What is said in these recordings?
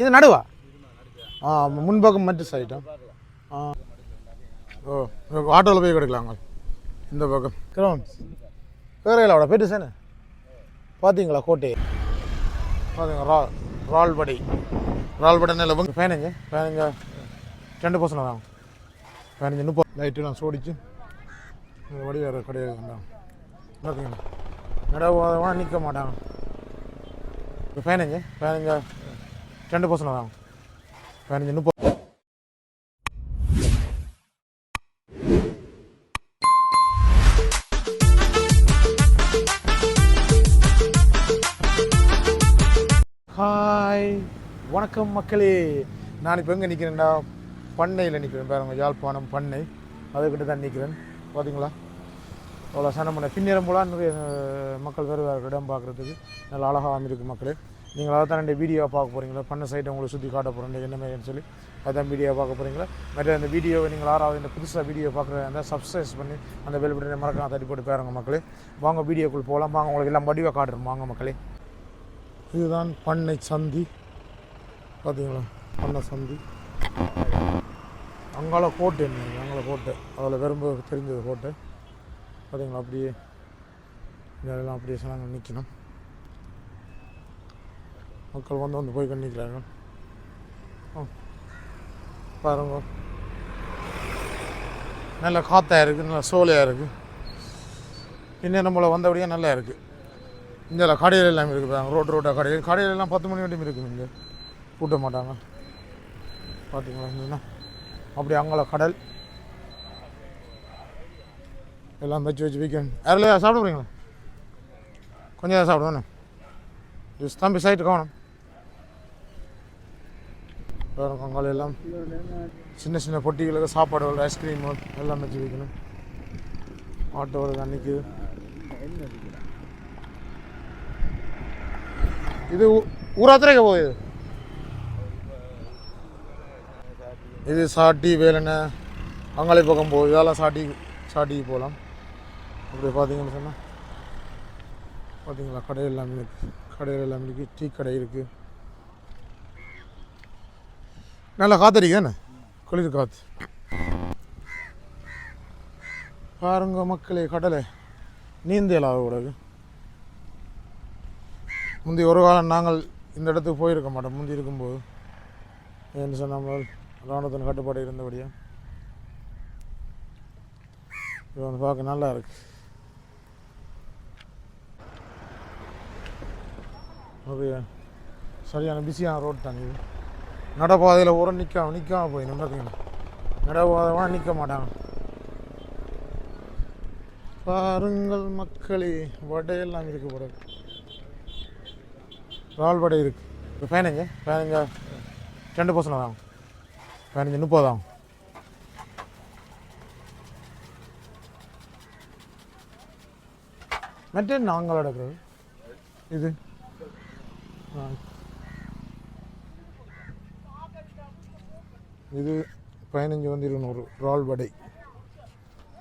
இது நடுவா? ஆ முன்பக்கம் மட்டும் சைட்டா ஆ? ஓ ஆட்டோவில் போய் கிடைக்கலாங்க. இந்த பக்கம். கிரௌண்ட்ஸ் வேறையில் அவட போயிட்டு சார் பார்த்தீங்களா கோட்டை? பார்த்தீங்க ரா ரால்படை. ரால்படை இல்லை பதினஞ்சு பதினஞ்சா ரெண்டு பர்சன்ட் தான் பதினஞ்சு முப்பது. லைட்டு நான் சோடிச்சு. வடி வேறு கிடையாது பார்த்தீங்களா நிற்க மாட்டாங்க. ஃபேனுங்க பதினஞ்சு. ரெண்டு பர்சன்ட் தான் பதினஞ்சு முப்பது ஹாய் வணக்கம் மக்களே. நான் இப்போ எங்கே நிற்கிறேன்டா பண்ணையில் நிற்கிறேன் பாருங்க யாழ்ப்பாணம் பண்ணை. அதுக்கிட்ட தான் நிற்கிறேன் பார்த்தீங்களா அவ்வளோ சனமனை பின்னிறம் போல நிறைய மக்கள் வேறு வேறு இடம் பார்க்குறதுக்கு. நல்லா அழகாக அமைருக்கு மக்களே. நீங்கள் அதை தான் ரெண்டு வீடியோ பார்க்க போகிறீங்களா பண்ண சைட்டை உங்களுக்கு சுற்றி காட்ட போகிறேன் என்ன மாதிரின்னு சொல்லி அதான் வீடியோ பார்க்க போகிறீங்களா மற்ற அந்த வீடியோவை நீங்கள் ஆறாவது இந்த புதுசாக வீடியோ பார்க்குற அந்த சப்ஸ்கிரைஸ் பண்ணி அந்த பெல் பட்டனை மறக்காம தட்டி போட்டு பேருங்க மக்களே. வாங்க வீடியோக்குள் போகலாம் வாங்க உங்களுக்கு எல்லாம் வடிவாக காட்டுறோம். வாங்க மக்களே. இதுதான் பண்ணை சந்தி. பார்த்தீங்களா பண்ணை சந்தி. அங்கால கோட்டை என்ன அங்கால கோட்டை. அதில் விரும்ப தெரிஞ்சது கோட்டை. பார்த்தீங்களா அப்படியே இதெல்லாம் அப்படியே சொன்னாங்க நிற்கணும் மக்கள் வந்து வந்து போய் கண்டிக்கிறாங்க பாருங்க. நல்ல காத்தா இருக்குது நல்ல சோலையாக இருக்குது இன்னும் நம்மளை வந்தபடியே நல்லா இருக்குது இந்த கடையில் எல்லாம் இருக்குது பாருங்க ரோடு ரோட்டாக கடையில் கடையில் எல்லாம் பத்து மணி வரையும் இருக்குது இங்கே. கூட்ட மாட்டாங்க. பார்த்தீங்களா இங்கன்னா அப்படி அங்கே கடல். எல்லாம் வச்சு வச்சு வீக்கெண்ட் யாரில் சாப்பிட போகிறீங்களா கொஞ்சம் நேரம் சாப்பிடுவோண்ணே ஜூஸ். தம்பி சைட்டு கவனம் வேறு எல்லாம். சின்ன சின்ன பொட்டிகளுக்கு சாப்பாடு ஐஸ்கிரீம் எல்லாம் வச்சு வைக்கணும் ஆட்டோ வருது அன்னைக்கு. இது ஊராத்திரைக்கு போகுது இது? சாட்டி வேலனை அங்காளி பக்கம் போகுது. இதெல்லாம் சாட்டி சாட்டிக்கு போகலாம். அப்படி பார்த்தீங்கன்னு சொன்னால் பார்த்தீங்களா? கடையில் எல்லாமே இருக்குது கடையில் எல்லாமே இருக்குது டீ கடை இருக்குது நல்லா காத்தடிக்கு தானே? குளிர் காற்று பாருங்க மக்களே கடலை நீந்தலாக கூடாது முந்தி ஒரு காலம் நாங்கள் இந்த இடத்துக்கு போயிருக்க மாட்டோம். முந்தி இருக்கும்போது. ஏன்னு சொன்னால் இராணுவத்தின் கட்டுப்பாடு இருந்தபடியா? இது வந்து பார்க்க நல்லா இருக்கு. ஓகே சரியான பிஸியான ரோட் தான் இது. நடைபாதையில் ஒரு நிற்காம நிற்காம போய் பார்த்தீங்கன்னா நடைபாதைலாம் நிற்க மாட்டாங்க. பாருங்கள் மக்களே வடையெல்லாம் இருக்கு போட இறால் வடை இருக்கு. இப்போ பதினஞ்சு பதினஞ்சா ரெண்டு பர்சன்ட் ஆகும். பதினஞ்சு முப்பது ஆகும். மற்ற நாங்கள் எடுக்கிறது இது இது பதினஞ்சு வந்து இருநூறு. இறால் வடை.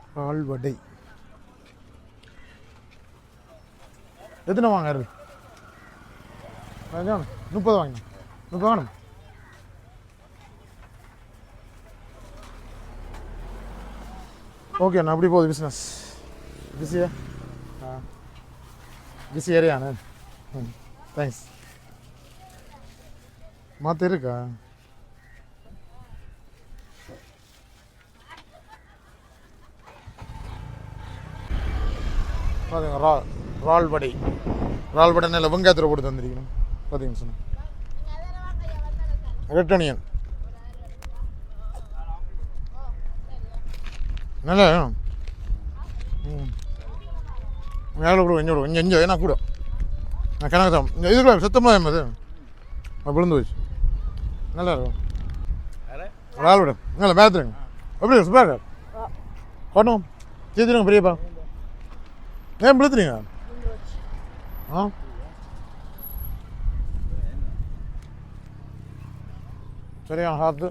இறால் வடை. எத்தனை வாங்குறது? முப்பது வாங்க. முப்பது வாங்கணும் ஓகே அண்ணா அப்படி போகுது பிஸ்னஸ் பிஸியா ஆ? பிஸி ஏரியாண்ணே ம். தேங்க்ஸ் மாற்ற இருக்கா? பாருங்க ரா ரால் வடை ரால் வடை நல்ல வெங்காயத்தில் போட்டு தந்திருக்கணும். பார்த்தீங்கன்னு சொன்னேன். ரெட் அனியன் நல்லா வேணும். ம். மேலே கூட கொஞ்சம் கொஞ்சம் எஞ்சோ ஏன்னா கூட. நான் கணக்கு தான். இது கூட சுத்தமாக அது அது விழுந்து போச்சு. நல்லா இருக்கும். ரால் விட நல்லா மேத்துருங்க எப்படி சூப்பராக இருக்கா? கொண்டும் தீர்த்துருங்க பெரியப்பா. ஏன் விழுத்துறீங்க ஆ சரியான காற்று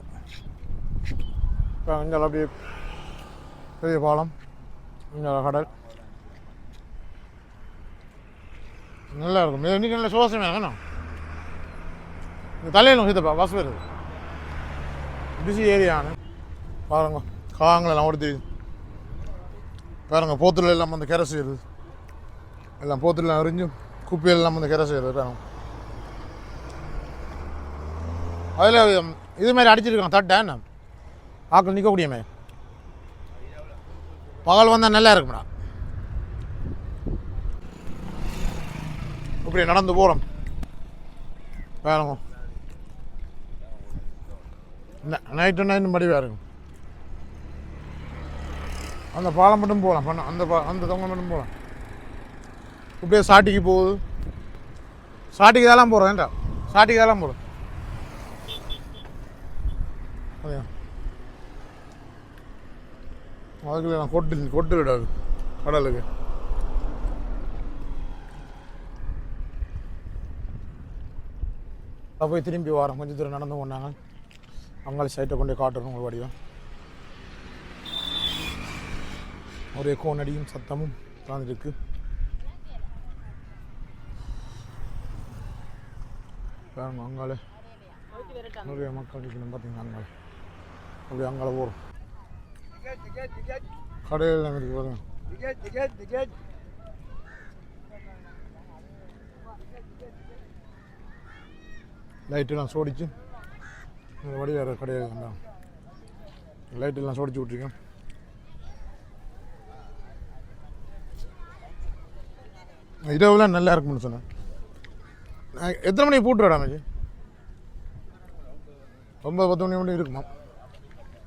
இப்போ இங்கே அப்படியே பெரிய பாலம் இங்கே கடல் நல்லா இருக்கும் இன்னைக்கு நல்ல சுவாசமே வேணும் இந்த தலையில் சித்தப்பா பஸ் வருது பிஸி ஏரியான்னு பாருங்க காங்களெல்லாம் ஓடி தெரியுது பாருங்க போத்துல எல்லாம் வந்து கரை செய்யுது எல்லாம் போத்துலாம் எறிஞ்சு குப்பையெல்லாம் வந்து கரை செய்யுது அதில் இது மாதிரி அடிச்சிருக்கான் தட்டை. என்ன? ஆக்கள் நிற்க முடியுமே பகல் வந்தால் நல்லா இருக்கும்டா. இப்படி நடந்து போகிறோம் வேணும் நைட்டு நைட்டு மடி இருக்கும். அந்த பாலம் மட்டும் போகலாம் பண்ண அந்த பா அந்த தொங்க மட்டும் போகலாம் இப்படியே சாட்டிக்கு போகுது. சாட்டிக்கு தான் போகிறோம் ஏன்டா சாட்டிக்கு தான் போகிறோம் அதே அதுக்குள்ள நான் கொட்டு கொட்டு விடாது கடலுக்கு. போய் திரும்பி வரோம் கொஞ்சம் தூரம் நடந்து கொண்டாங்க அவங்கள சைட்டை கொண்டு போய் காட்டுறோம் ஒரு வடிவம் ஒரே கோனடியும் சத்தமும் தாழ்ந்துருக்கு பாருங்க அங்காலே. நிறைய மக்கள் நிற்கணும் பார்த்தீங்கன்னா அங்கால? அப்படி அங்கால போகிறோம் கடையில் இருக்கு பாருங்க. லைட்டெல்லாம் சோடிச்சு. இந்த வடி வேறு கடையில் லைட்டெல்லாம் சோடிச்சு விட்ருக்கேன் இரவுலாம் நல்லா இருக்கும்னு சொன்னேன். எத்தனை மணிக்கு போட்டுருடா மேஜி ஒம்பது பத்து மணி மட்டும் இருக்குமா?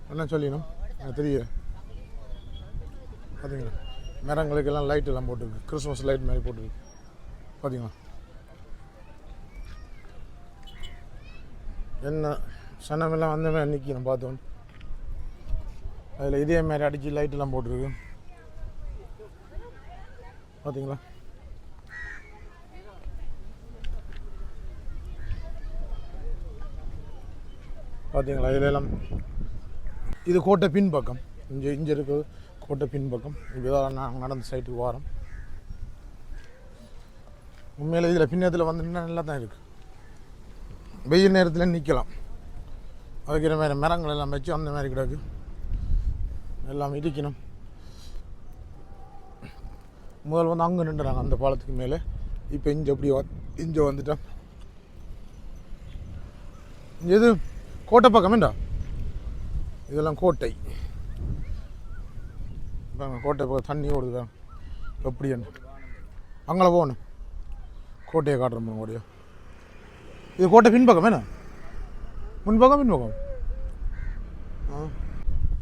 என்ன சொல்லிடணும்? எனக்கு தெரியல. பார்த்தீங்களா மரங்களுக்கெல்லாம் லைட் எல்லாம் போட்டுருக்கு. கிறிஸ்மஸ் லைட் மாதிரி போட்டுருக்கு. பார்த்தீங்களா என்ன சனமெல்லாம் வந்த மாதிரி நிற்கணும் பார்த்தோம். அதில் இதே மாதிரி அடித்து லைட்டெல்லாம் போட்டிருக்கு. பார்த்தீங்களா பார்த்தீங்களா இதெல்லாம் இது கோட்டை பின்பக்கம். இங்கே இங்கே இருக்குது கோட்டை பின்பக்கம். இப்படிதான் நாங்கள் நடந்த சைட்டுக்கு வாரம். உண்மையில் இதில் பின்னத்தில் வந்து நல்லா தான் இருக்குது வெயில் நேரத்தில் நிற்கலாம் அதுக்கிற மாதிரி மரங்கள் எல்லாம் வச்சு அந்த மாதிரி கிடக்கு. எல்லாம் இடிக்கணும். முதல் வந்து அங்கே நின்றுறாங்க அந்த பாலத்துக்கு மேலே. இப்போ இங்கே அப்படி இங்கே வந்துட்டோம். இது கோட்டை பக்கமேண்டா இதெல்லாம் கோட்டை. கோட்டை பக்கம் தண்ணி ஓடுது எப்படி என்ன அங்கே போகணும். கோட்டையை காட்டுறோம் பாருங்க ஓடியா இது கோட்டை பின்பக்கம் என்ன? முன்பக்கம் பின்பக்கம்? ஆ.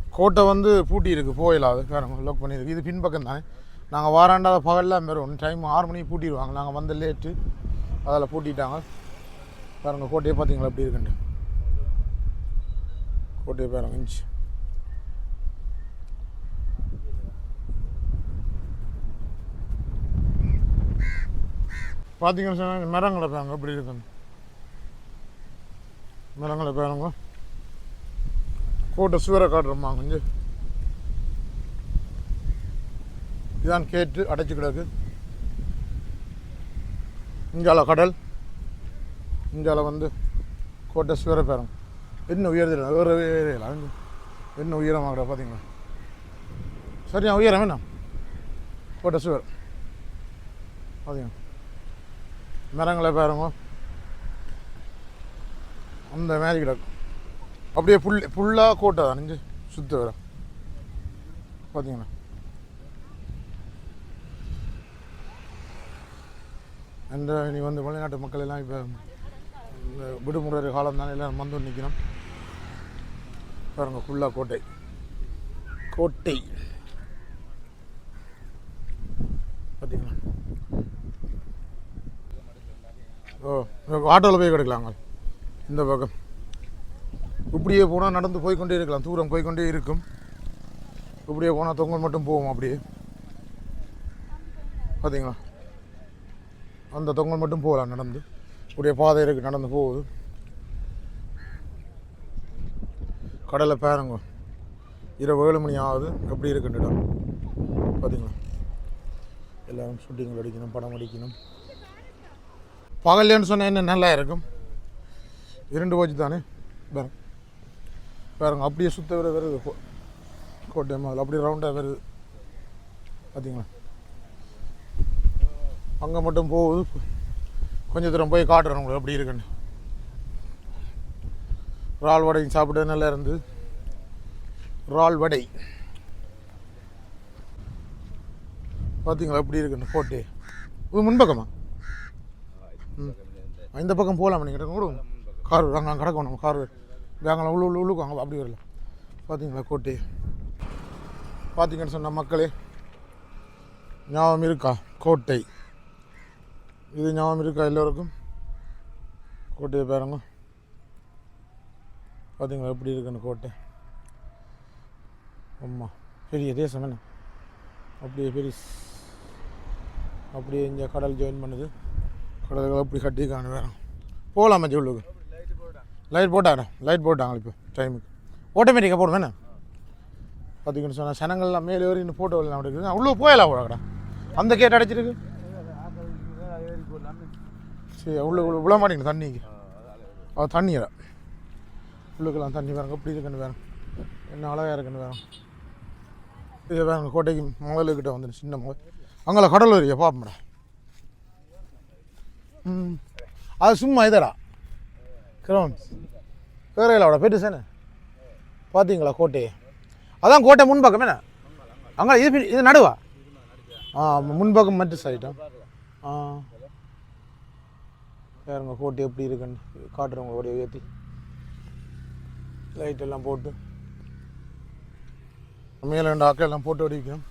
கோட்டை வந்து பூட்டி இருக்குது போயிடலாம் அது. வேறு லோக் பண்ணியிருக்கு. இது பின்பக்கம் தானே. நாங்கள் வாராண்டாத பகலில் ஒன்று டைம் ஆறு மணிக்கு பூட்டிடுவாங்க. நாங்கள் வந்து லேட்டு அதில் பூட்டிட்டாங்க. பாருங்கள் கோட்டையை பார்த்தீங்களா எப்படி இருக்குன்ட்டு. கோட்டையை பாருங்க இஞ்சி பார்த்தீங்கன்னு சொன்னால் மரங்களை பாருங்க எப்படி இருக்குன்னு. மரங்களை பாருங்க. கோட்டை சுவரை காட்டுறோமா கொஞ்சம் இதான் கேட்டு அடைச்சி கிடக்கு. இந்தியாவில் கடல் இந்தியாவில் வந்து கோட்டை சுவரை பாருங்க. என்ன உயரத்தில் வேறு ஏறியலாம் என்ன உயரமாகற பார்த்தீங்களா சரியா உயரம் என்ன? கோட்டை சுவர். பார்த்தீங்க மரங்களை பாருங்க. அந்த மாதிரி கிடக்கும் அப்படியே புல் ஃபுல்லாக கோட்டை தான் நெஞ்சு சுத்த வர பார்த்தீங்களா அந்த நீ வந்து வெளிநாட்டு மக்கள் எல்லாம் இப்போ இந்த விடுமுறை காலம் தானே எல்லாம் வந்து நிற்கணும் பாருங்க ஃபுல்லாக கோட்டை. கோட்டை. பார்த்தீங்களா ஓ ஆட்டோவில் போய் கிடைக்கலாங்க. இந்த பக்கம். இப்படியே போனால் நடந்து போய்க்கொண்டே இருக்கலாம். தூரம் போய்க்கொண்டே இருக்கும். இப்படியே போனால் தொங்கல் மட்டும் போவோம் அப்படியே. பார்த்தீங்களா அந்த தொங்கல் மட்டும் போகலாம் நடந்து. இப்படியே பாதை இருக்கு நடந்து போகுது. கடலை பாருங்க. இரவு ஏழு மணி ஆகுது. எப்படி இருக்குன்னு இடம்? பார்த்தீங்களா எல்லாரும் ஷூட்டிங்கள் அடிக்கணும் படம் அடிக்கணும். பகல்லேன்னு சொன்னால் என்ன நல்லா இருக்கும். இரண்டு போச்சு தானே? பாருங்க. பாருங்க அப்படியே சுத்த வர வருது. கோ- கோட்டை மாதிரி அப்படியே ரவுண்டாக வருது. பார்த்தீங்களா அங்கே மட்டும் போகுது. கொஞ்சம் தூரம் போய் காட்டுறேன் உங்களுக்கு எப்படி இருக்குன்னு. இறால் வடையும் சாப்பிட நல்லா இருந்து. இறால் வடை. பார்த்தீங்களா எப்படி இருக்குன்னு கோட்டை இது முன்பக்கமா? ம். இந்த பக்கம் போகலாம் நீங்கள் கூட கார் அங்கே கிடக்கணும். கார் அங்கே உள்ள உள்ள உள்ளுக்கு அங்கே அப்படி வரல. பார்த்தீங்களா கோட்டை பார்த்தீங்கன்னு சொன்ன மக்களே ஞாபகம் இருக்கா? கோட்டை. இது ஞாபகம் இருக்கா எல்லோருக்கும்? கோட்டையை பாருங்க. பார்த்தீங்களா எப்படி இருக்குன்னு கோட்டை ஆமாம் பெரிய தேசம் என்ன? அப்படியே பெரிய அப்படியே இங்கே கடல் ஜாயின் பண்ணுது. கடல்களை அப்படி கட்டி வேறு. போகலாம் போகலாமா உள்ளுக்கு. லைட் போட்டாங்க லைட் போட்டாங்க இப்போ டைமுக்கு ஆட்டோமேட்டிக்காக போடுவேன் என்ன? பார்த்தீங்கன்னு சொன்னால் சனங்கள்லாம் மேலே ஏறி இன்னும் ஃபோட்டோ எல்லாம் இருக்குது. உள்ளே போயலாம் போடா அந்த கேட் அடைச்சிருக்கு. சரி உள்ள உள்ள விழ மாட்டேங்குது தண்ணிக்கு. அது தண்ணியில் உள்ளுக்கெல்லாம் தண்ணி வேறுங்க இப்படி இருக்குன்னு வேணும். என்ன அழகாக இருக்குன்னு வேணும். இது வேறுங்க கோட்டைக்கு மகளுக்கிட்ட வந்துடும் சின்ன மகள். அங்கே கடல் வரியா பார்ப்போம்டா. ம். அது சும்மா இதடா. கிரவுண்ட் வேறையிலோட போய்ட்டு சானே பார்த்தீங்களா கோட்டையை அதான் கோட்டை முன்பக்கம் என்ன? அங்கே இது இது நடுவா? ஆ முன்பக்கம் மட்டும் சைட்டம் ஆ? வேறுங்க கோட்டை எப்படி இருக்குன்னு காட்டுறவங்க உடைய உயர்த்தி லைட் எல்லாம் போட்டு. மேலே ரெண்டு ஆக்கள் எல்லாம் போட்டு அடிக்கணும்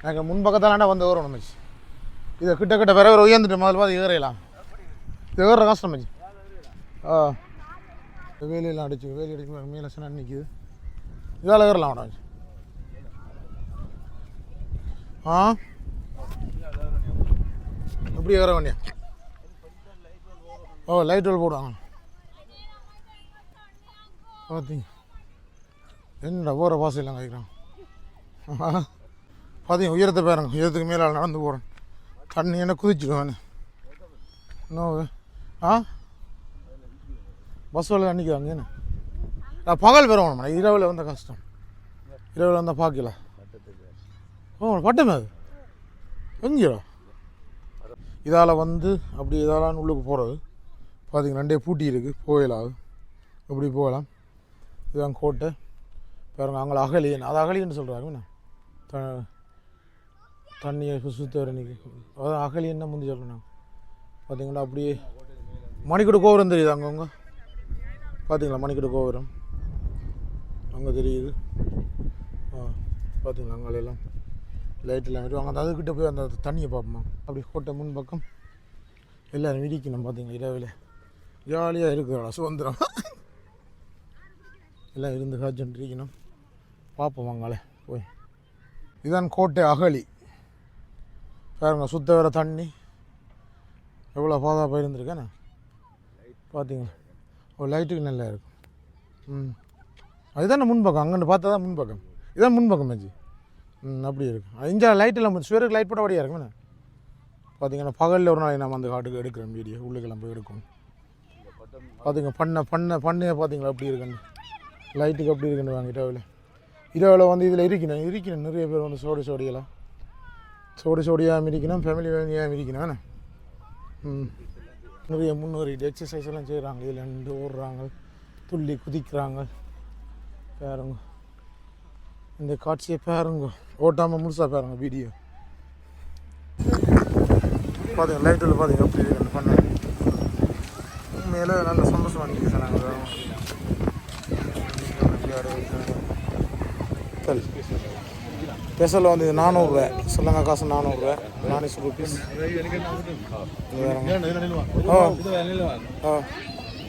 எனக்கு முன்பக்கத்தாலாண்டா வந்து ஏறணும் மச்சி இதை கிட்ட கிட்ட வேற வேறு உயர்ந்துட்டு முதல்ல பார்த்து ஏறையலாம் இது ஏறுற கஷ்டம் மச்சி ஆ. வேலையெல்லாம் அடிச்சு வேலி அடிக்கும் மேலே சின்ன நிற்கிது இதால் ஏறலாம் மேடம் ஆ? எப்படி ஏற வேண்டிய? ஓ லைட் வெல் போடுவாங்க. பார்த்தீங்க என்னடா போகிற பாசையெல்லாம் கேட்குறான் பார்த்தீங்க உயரத்தை பாருங்க. உயரத்துக்கு மேலே நடந்து போகிறேன் தண்ணி என்ன குதிச்சிடுவேன் இன்னும் ஆ? பஸ் வேலை அன்றைக்கி என்ன? நான் பகல் பெறணும் இரவில் வந்தால் கஷ்டம். இரவில் வந்தால் பார்க்கல ஓ பட்டமே அது? எங்கேயோ இதால் வந்து அப்படி இதாலான்னு உள்ளுக்கு போகிறது பார்த்தீங்க ரெண்டே பூட்டி இருக்குது போயிடலாம் அப்படி போகலாம்? இதுதான் கோட்டை. பாருங்க அவங்கள அகலியன். அது அகலியன்னு சொல்கிறாங்க த தண்ணியை சுத்த வர அதான் அகலியன் முந்தி சொல்லணும் பார்த்தீங்களா அப்படியே மணிக்கூட கோபுரம் தெரியுது அங்கங்க பார்த்தீங்களா மணிக்கூட கோபுரம்? அங்கே தெரியுது. ஆ பார்த்தீங்களா அங்கே எல்லாம் லைட் எல்லாம் வரும். அங்கே அதுக்கிட்ட போய் அந்த தண்ணியை பார்ப்போம்? அப்படி கோட்டை முன் பக்கம் எல்லோரும் விரிக்கணும் பார்த்தீங்களா இரவில். ஜாலியாக இருக்குதுடா சுதந்திரம். எல்லாம் இருந்து காய்ச்சல் பார்ப்போம் அங்கால போய். இதுதான் கோட்டை அகழி. பாருங்க சுத்த வர தண்ணி. எவ்வளோ பாதா போயிருந்துருக்கேண்ணே பார்த்தீங்களா ஒரு லைட்டுக்கு நல்லா இருக்கும். ம். அதுதானே முன்பக்கம் அங்கன்னு பார்த்தா தான் முன்பக்கம். இதான் முன்பக்கம் மேஜி ம் அப்படி இருக்கும். இங்கே லைட் எல்லாம் சுவருக்கு லைட் போட்ட வழியாக இருக்குமே பார்த்தீங்கன்னா பகலில் ஒரு நாளைக்கு நம்ம அந்த காட்டுக்கு எடுக்கிறோம் வீடியோ. உள்ளுக்கெல்லாம் போய் எடுக்கணும். பார்த்துங்க பண்ண பண்ண பண்ணையை பார்த்தீங்களா அப்படி இருக்குன்னு. லைட்டுக்கு அப்படி இருக்குன்னு வாங்க இரவில் இரவில் வந்து இதில் இருக்கணும் இருக்கணும். நிறைய பேர் வந்து சோடி சோடியெல்லாம். சோடி சோடியாக இருக்கணும் ஃபேமிலி ஃபேமிலியாக இருக்கணும் ம். நிறைய முன்னேறிட்டு எக்ஸசைஸ் எல்லாம் செய்கிறாங்க இதில் நின்று ஓடுறாங்க துள்ளி குதிக்கிறாங்க. பாருங்க. இந்த காட்சியை பாருங்க. ஓட்டாமல் முழுசாக பாருங்க வீடியோ பார்த்தீங்க லைட்டில் பாருங்க அப்படி பண்ண உண்மையில நல்ல சந்தோஷமாக நிற்குது சார் நாங்கள் சரி ஸ்பெஷல் வந்து இது நானூறுரூவா சொல்லுங்க காசு நானூறுரூவா நானூறு ருபீஸ் ஓ ஆ.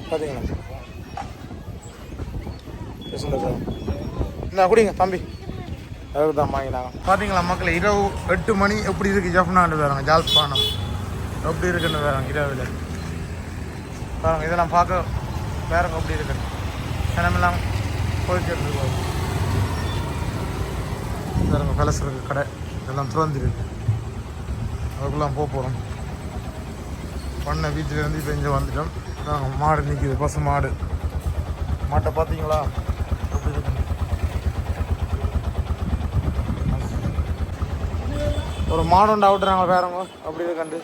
பார்த்தீங்களா சார். என்ன குடிங்க தம்பி. அதுக்கு தான் வாங்கினாங்க. பார்த்தீங்களா மக்கள் இரவு எட்டு மணி எப்படி இருக்குது ஜஃப்னான்னு வேறாங்க ஜாழ்ப்பாணம். எப்படி இருக்குன்னு வேறாங்க இரவில். பாருங்க இதெல்லாம் பார்க்க வேறங்க எப்படி இருக்குன்னு. ஜனமெல்லாம் போயிட்டு இருக்கு வேறங்க பழசு கடை இதெல்லாம் திறந்துருக்கு. அதுக்குள்ளே போக போகிறோம் பண்ண வீட்டிலேருந்து இப்போ இங்கே வந்துட்டோம். நாங்கள் மாடு நிற்கிது பசு மாடு. மாட்டை பார்த்தீங்களா? அப்படி இருக்கு? ஒரு மாடோண்ட அவுட்டுறாங்க பேரங்க. அப்படி இருக்கண்டு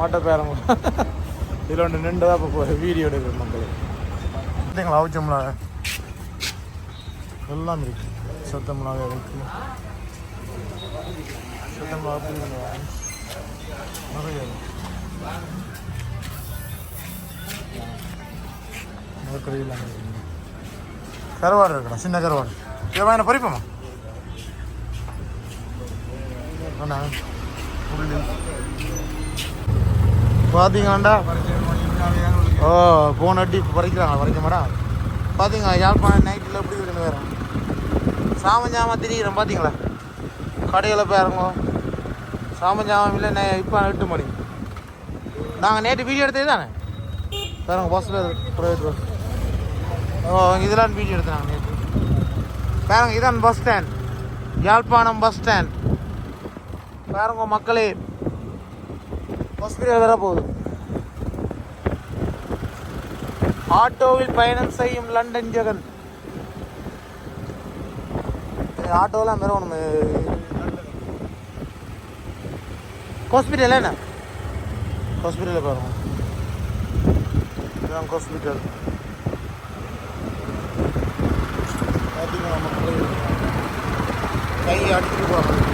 மாட்டை பேரங்க. இதில் ஒன்று நின்று தான் இப்போ வீடியோ எடுக்கிற மக்கள். பார்த்தீங்களா அவுச்சம்ல எல்லாம் இருக்கு. சத்தம்லாம் இருக்கு. சத்தம்லாம் அப்படி இருக்குங்க. நிறைய இருக்கு. மரக்கறியில் கருவாடு இருக்கணும் சின்ன கருவாடு. என்ன பறிப்போமா? அண்ணா உள்ளி பார்த்தீங்களாண்டா ஓ போன அடி பறிக்கிறாங்க பறிக்க மாட்டா. பார்த்தீங்களா யாழ்ப்பாணம் நைட்டில் எப்படி இருக்குன்னு வேறு சாமஞ்சாம திரிக்கிறேன் பார்த்தீங்களா கடையில் போய் இறங்கும் சாமஞ்சாமம் இல்லை நே இப்போ எட்டு மணி. நாங்கள் நேற்று வீடியோ எடுத்தது தானே? பாருங்க பஸ்ஸில் ப்ரைவேட் பஸ் ஓ இதெல்லாம் வீடியோ எடுத்தாங்க நேற்று பாருங்க இதான் bus stand Yazhpanam bus stand பாருங்க மக்களே ஹாஸ்பிட்டல் வர போகுது. ஆட்டோவில் பயணம் செய்யும் லண்டன் ஜெகன். ஆட்டோலாம் வேற ஒன்று ஹாஸ்பிட்டல் என்ன? ஹாஸ்பிட்டலில் பாருங்க. இதுதான் ஹாஸ்பிட்டல். பார்த்தீங்கன்னா மக்களே கை அடிச்சுட்டு போகிறாங்க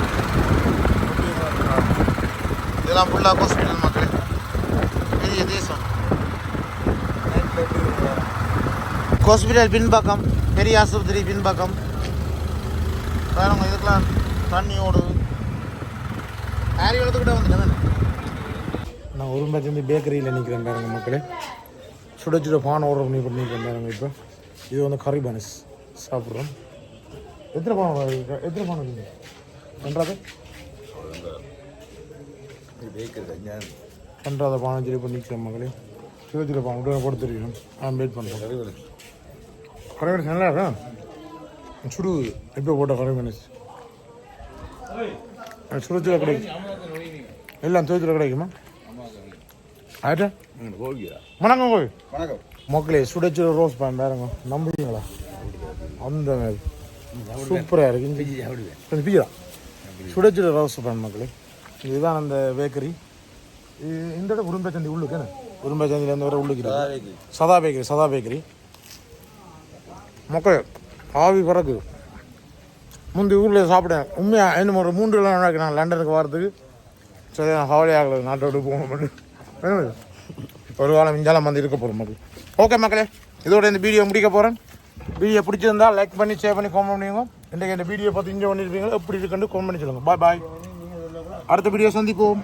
இதெல்லாம் ஃபுல்லாக ஹாஸ்பிட்டல் மக்களே. பெரிய தேசம். ஹாஸ்பிட்டல் பின்பக்கம் பெரிய ஆஸ்பத்திரி பின்பக்கம். பாருங்க இதுக்கெல்லாம் தண்ணி ஓடுது. ஆரி வளர்த்துக்கிட்ட வந்துட்டேன் நான் உரும்பத்திலேருந்து பேக்கரியில் நிற்கிறேன் பாருங்க மக்களே. சுட சுட பான் ஆர்டர் பண்ணி பண்ணிக்கிறேன் பாருங்க இப்போ. இது வந்து கறி பனஸ் சாப்பிட்றோம். எத்தனை பானம் எத்தனை பானம் ரெண்டாவது ரெண்டாவது பானம் சரி பண்ணிக்கிறேன் மகளே. சிவத்தில் சுட உடனே போட்டு தெரியும் நான் வெயிட் பண்ணுறேன் கறி நல்லா இருக்கா? சுடு எப்போ போட்ட கறி பனஸ் கிடைக்கும் எல்லாம் சுட கிடைக்குமா? ஆயிட்டா? வணக்கம் கோவில் வணக்கம் மக்களே சுடச்சு ரோஸ் பான் பாருங்க. நம்புறீங்களா? அந்த மாதிரி. சூப்பராக இருக்கு. கொஞ்சம் பிஜா சுட ரோஸ் பான் மக்களே. இதுதான் அந்த பேக்கரி இந்த உரும்பச்சந்தி உள்ளுக்கு என்ன? உரும்பச்சந்திலேருந்து வர உள்ளுக்கு. சதா பேக்கரி சதா பேக்கரி மக்கள் ஆவி பறக்கு முந்தி ஊரில் சாப்பிட்டேன். உண்மையாக இன்னும் ஒரு மூன்று நாள் நடக்கு நான் லண்டனுக்கு வரதுக்கு சரி ஹாலி ஆகலை. நாட்டோடு போகணும் வேணும் ஒரு காலம் இஞ்சாலம் வந்து இருக்க போகிறோம் மக்கள். ஓகே மக்களே. இதோட இந்த வீடியோ முடிக்க போகிறேன் வீடியோ பிடிச்சிருந்தா லைக் பண்ணி ஷேர் பண்ணி காமெண்ட் பண்ணுங்க இன்றைக்கு இந்த வீடியோ பார்த்து என்ஜாய் பண்ணியிருப்பீங்க. எப்படி இருக்குன்னு காமெண்ட் பண்ணி சொல்லுங்கள் பாய் பாய் அடுத்த வீடியோ சந்திப்போம்